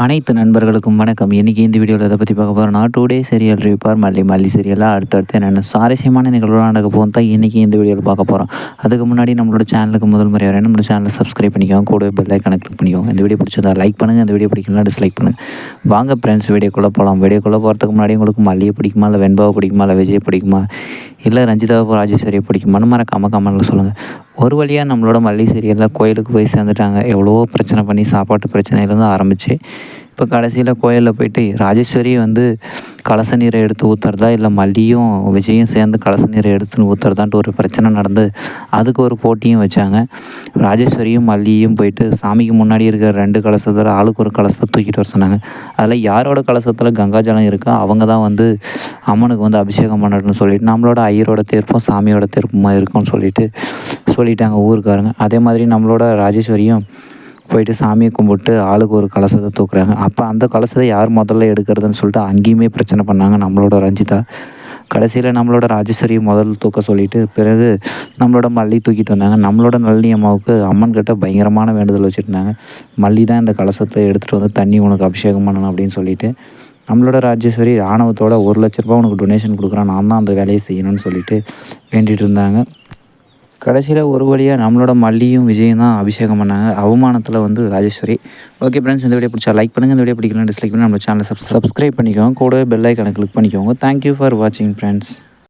அனைத்து நண்பர்களுக்கும் வணக்கம். இன்றைக்கி இந்த வீடியோவில் எதை பற்றி பார்க்க போகிறோம்னா டூ டே சீரியல் ரிப்பார் மல்லி மல்லி சீரியலாக அடுத்தடுத்து என்னென்ன சுவாரஸ்யமான நிகழ்வுலாம் நடக்க போகும் தான் இன்றைக்கி இந்த வீடியோவில் பார்க்க போகிறோம் அதுக்கு முன்னாடி நம்மளோட சேனலுக்கு முதல் முறை வரேன் நம்மளோட சேனலை சப்ஸ்கிரைப் பண்ணிக்கோங்க. கூட பெல் ஐக்கானை கிளிக் பண்ணிக்கோங்க. இந்த வீடியோ பிடிச்சதா லைக் பண்ணுங்கள் இந்த வீடியோ பிடிக்கலாம் டிஸ்லைக் பண்ணுங்கள் வாங்க ஃப்ரெண்ட்ஸ் வீடியோக்குள்ளே போகலாம் வீடியோக்குள்ளே போகிறதுக்கு முன்னாடி உங்களுக்கு மல்லியை பிடிக்குமா? இல்லை வெண்பாவை பிடிக்குமா? இல்லை விஜய் பிடிக்குமா? இல்லை ரஞ்சிதாவை ராஜேஸ்வரியை பிடிக்குமான்னு மறக்காம கமெண்டில் சொல்லுங்கள் ஒரு வழியாக நம்மளோட மல்லி சீரியலில் கோயிலுக்கு போய் சேர்ந்துட்டாங்க. எவ்வளவோ பிரச்சனை பண்ணி சாப்பாட்டு பிரச்சனையிலேருந்து ஆரம்பிச்சு இப்போ கடைசியில் கோயிலில் போயிட்டு ராஜேஸ்வரி வந்து கலச நீரை எடுத்து ஊற்றுறதா இல்லை மல்லியும் விஜயும் சேர்ந்து கலச நீரை எடுத்துன்னு ஊற்றுறதான்ட்டு ஒரு பிரச்சனை நடந்து அதுக்கு ஒரு போட்டியும் வச்சாங்க. ராஜேஸ்வரியும் மல்லியும் போயிட்டு சாமிக்கு முன்னாடி இருக்கிற ரெண்டு கலசத்தில் ஆளுக்கு ஒரு கலசத்தை தூக்கிட்டு வர சொன்னாங்க. அதில் யாரோட கலசத்தில் கங்காஜலம் இருக்கோ அவங்க தான் வந்து அம்மனுக்கு வந்து அபிஷேகம் பண்ணணும்னு சொல்லிட்டு நம்மளோட ஐயரோட தீர்ப்பும் சாமியோட தீர்ப்புமா இருக்கும்னு சொல்லிட்டு சொல்லிட்டாங்க ஊருக்காரங்க. அதே மாதிரி நம்மளோட ராஜேஸ்வரியும் போயிட்டு சாமியை கும்பிட்டு ஆளுக்கு ஒரு கலசத்தை தூக்குறாங்க. அப்போ அந்த கலசத்தை யார் முதல்ல எடுக்கிறதுன்னு சொல்லிட்டு அங்கேயுமே பிரச்சனை பண்ணாங்க நம்மளோட ரஞ்சிதா. கடைசியில் நம்மளோட ராஜேஸ்வரி முதல் தூக்க சொல்லிட்டு பிறகு நம்மளோட மல்லி தூக்கிட்டு வந்தாங்க. நம்மளோட நளினி அம்மாவுக்கு அம்மன் கிட்ட பயங்கரமான வேண்டுதல் வச்சுருந்தாங்க. மல்லி தான் இந்த கலசத்தை எடுத்துகிட்டு வந்து தண்ணி உனக்கு அபிஷேகம் பண்ணணும் அப்படின்னு சொல்லிட்டு நம்மளோட ராஜேஸ்வரி ராணுவத்தோட ஒரு லட்ச ரூபா உனக்கு டொனேஷன் கொடுக்குறான். நான் தான் அந்த வேலையை செய்யணும்னு சொல்லிட்டு வேண்டிகிட்டு இருந்தாங்க. கடைசியில் ஒரு வழியாக நம்மளோட மல்லியும் விஜயும் தான் அபிஷேகம் பண்ணாங்க. அவமானத்தில் வந்து ராஜேஸ்வரி. ஓகே ஃப்ரெண்ட்ஸ் இந்த வீடியோ பிடிச்சா லைக் பண்ணுங்கள் இந்த வீடியோ பிடிக்கலாம் டிஸ்லைக் பண்ணி நம்ம சேனலை சப் சப்ஸ்கிரைப் பண்ணிக்கோங்க. கூடவே பெல் ஐக்கானை கிளிக் பண்ணிக்கோங்க. தேங்க்யூ ஃபார் வாட்சிங் ஃப்ரெண்ட்ஸ்